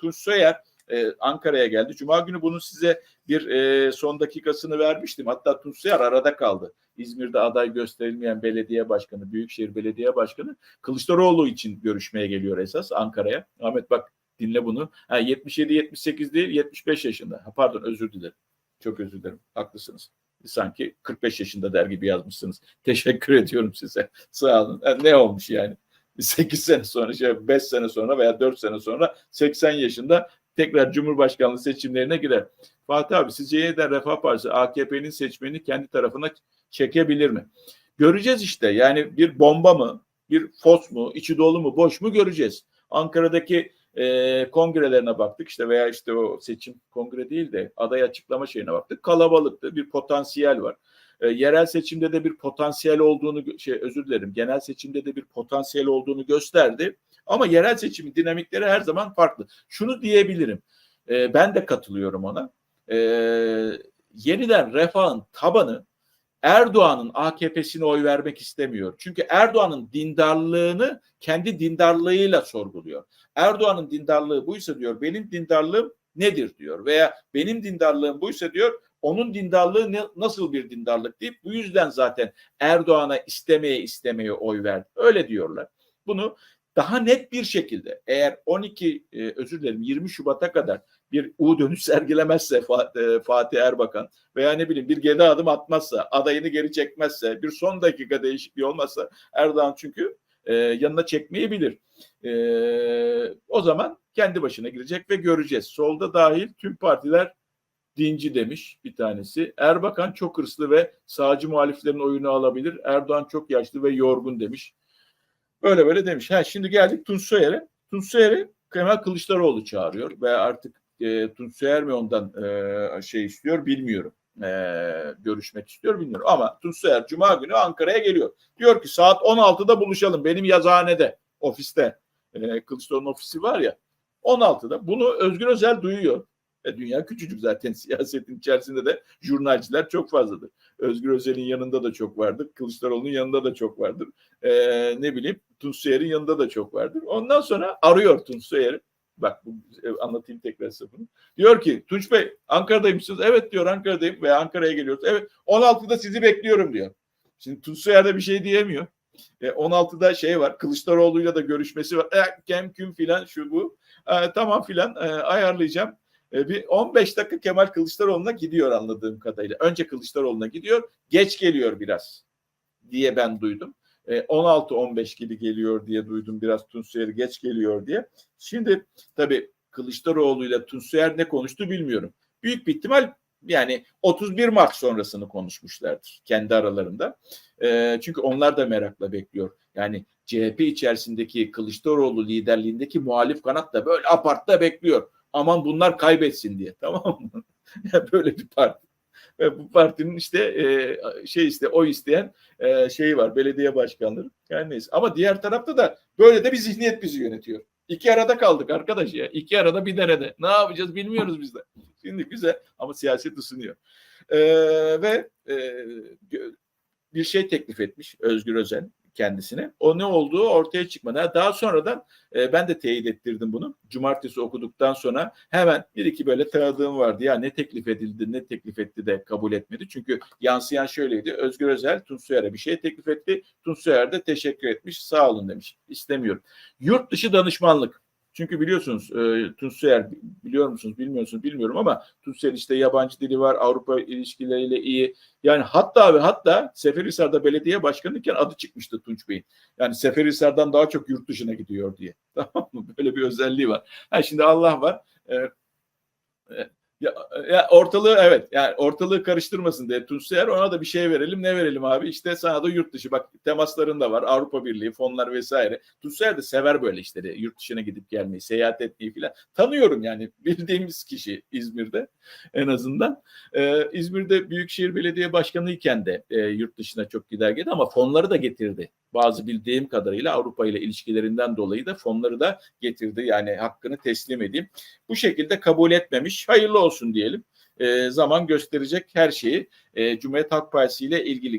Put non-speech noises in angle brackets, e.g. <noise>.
Tunç Soyer e, Ankara'ya geldi. Cuma günü bunun size bir e, son dakikasını vermiştim. Hatta Tunç Soyer arada kaldı. İzmir'de aday gösterilmeyen belediye başkanı, Büyükşehir Belediye Başkanı Kılıçdaroğlu için görüşmeye geliyor esas Ankara'ya. Ahmet bak dinle bunu. Ha, 77-78 değil 75 yaşında. Ha, pardon özür dilerim. Çok özür dilerim. Haklısınız. Sanki 45 yaşında der gibi yazmışsınız. <laughs> Teşekkür ediyorum size. Sağ olun. Ne olmuş yani? 8 sene sonra, şey, 5 sene sonra veya 4 sene sonra 80 yaşında tekrar Cumhurbaşkanlığı seçimlerine girer. Fatih abi sizce yeniden Refah Partisi AKP'nin seçmeni kendi tarafına çekebilir mi? Göreceğiz işte. Yani bir bomba mı, bir fos mu, içi dolu mu, boş mu göreceğiz. Ankara'daki e, kongrelerine baktık işte veya işte o seçim kongre değil de aday açıklama şeyine baktık. Kalabalıktı, bir potansiyel var. E, yerel seçimde de bir potansiyel olduğunu şey özür dilerim. Genel seçimde de bir potansiyel olduğunu gösterdi. Ama yerel seçimin dinamikleri her zaman farklı. Şunu diyebilirim. E, ben de katılıyorum ona. E, yeniden refahın tabanı Erdoğan'ın AKP'sine oy vermek istemiyor. Çünkü Erdoğan'ın dindarlığını kendi dindarlığıyla sorguluyor. Erdoğan'ın dindarlığı buysa diyor benim dindarlığım nedir diyor veya benim dindarlığım buysa diyor onun dindarlığı ne, nasıl bir dindarlık deyip bu yüzden zaten Erdoğan'a istemeye istemeye oy verdi. Öyle diyorlar. Bunu daha net bir şekilde eğer 12 e, özür dilerim 20 Şubat'a kadar bir U dönüş <laughs> sergilemezse Fatih Erbakan veya ne bileyim bir geri adım atmazsa, adayını geri çekmezse, bir son dakika değişikliği olmazsa Erdoğan çünkü e, yanına çekmeyebilir. E, o zaman kendi başına girecek ve göreceğiz. Solda dahil tüm partiler dinci demiş bir tanesi. Erbakan çok hırslı ve sağcı muhaliflerin oyunu alabilir. Erdoğan çok yaşlı ve yorgun demiş. Böyle böyle demiş. Ha, şimdi geldik Tunç Soyer'e. Tunç Soyer'i Kemal Kılıçdaroğlu çağırıyor ve artık e, Tunç Soyer mi ondan e, şey istiyor bilmiyorum. E, görüşmek istiyor bilmiyorum. Ama Tunç Soyer Cuma günü Ankara'ya geliyor. Diyor ki saat 16'da buluşalım benim yazıhanede, ofiste. E, Kılıçdaroğlu'nun ofisi var ya. 16'da. Bunu Özgür Özel duyuyor. E, dünya küçücük zaten <laughs> siyasetin içerisinde de jurnalciler çok fazladır. Özgür Özel'in yanında da çok vardır. Kılıçdaroğlu'nun yanında da çok vardır. E, ne bileyim Tunç Soyer'in yanında da çok vardır. Ondan sonra arıyor Tunç Soyer'i. Bak bu, e, anlatayım tekrar size bunu. Diyor ki Tunç Bey Ankara'daymışsınız. Evet diyor Ankara'dayım veya Ankara'ya geliyoruz. Evet 16'da sizi bekliyorum diyor. Şimdi Tunç Soyer de bir şey diyemiyor. E, 16'da şey var Kılıçdaroğlu'yla da görüşmesi var. E, kem küm filan şu bu. E, tamam filan e, ayarlayacağım. E, bir 15 dakika Kemal Kılıçdaroğlu'na gidiyor anladığım kadarıyla. Önce Kılıçdaroğlu'na gidiyor. Geç geliyor biraz diye ben duydum. 16-15 gibi geliyor diye duydum biraz Tunçer geç geliyor diye. Şimdi tabii Kılıçdaroğlu ile Tunçer ne konuştu bilmiyorum. Büyük bir ihtimal yani 31 Mart sonrasını konuşmuşlardır kendi aralarında. çünkü onlar da merakla bekliyor. Yani CHP içerisindeki Kılıçdaroğlu liderliğindeki muhalif kanat da böyle apartta bekliyor. Aman bunlar kaybetsin diye <laughs> tamam mı? böyle bir parti ve bu partinin işte e, şey işte o isteyen e, şeyi var belediye başkanları. Yani neyse. Ama diğer tarafta da böyle de bir zihniyet bizi yönetiyor. İki arada kaldık arkadaş ya. İki arada bir derede. Ne yapacağız bilmiyoruz biz de. Şimdi güzel ama siyaset ısınıyor. E, ve e, bir şey teklif etmiş Özgür Özel kendisine. O ne olduğu ortaya çıkmadı. Daha sonradan e, ben de teyit ettirdim bunu. Cumartesi okuduktan sonra hemen bir iki böyle tanıdığım vardı. Ya ne teklif edildi, ne teklif etti de kabul etmedi. Çünkü yansıyan şöyleydi. Özgür Özel Tunçsoyer'e bir şey teklif etti. Tunçsoyer de teşekkür etmiş. Sağ olun demiş. İstemiyorum. Yurt dışı danışmanlık. Çünkü biliyorsunuz e, Tunçer biliyor musunuz bilmiyorsunuz bilmiyorum ama Tunçer işte yabancı dili var Avrupa ilişkileriyle iyi. Yani hatta ve hatta Seferihisar'da belediye başkanıyken adı çıkmıştı Tunç Bey'in. Yani Seferihisar'dan daha çok yurt dışına gidiyor diye. <laughs> Tamam mı? Böyle bir özelliği var. Ha şimdi Allah var. E, e, ya, ya ortalığı evet yani ortalığı karıştırmasın diye Tunçer ona da bir şey verelim. Ne verelim abi? İşte sana da yurt dışı bak temasların da var Avrupa Birliği fonlar vesaire. Tunçer de sever böyle işleri yurt dışına gidip gelmeyi seyahat etmeyi filan. Tanıyorum yani <laughs> bildiğimiz kişi İzmir'de en azından. Ee, İzmir'de Büyükşehir Belediye Başkanı iken de e, yurt dışına çok gider geldi ama fonları da getirdi bazı bildiğim kadarıyla Avrupa ile ilişkilerinden dolayı da fonları da getirdi. Yani hakkını teslim edeyim. Bu şekilde kabul etmemiş. Hayırlı olsun diyelim. E, zaman gösterecek her şeyi e, Cumhuriyet Halk Partisi ile ilgili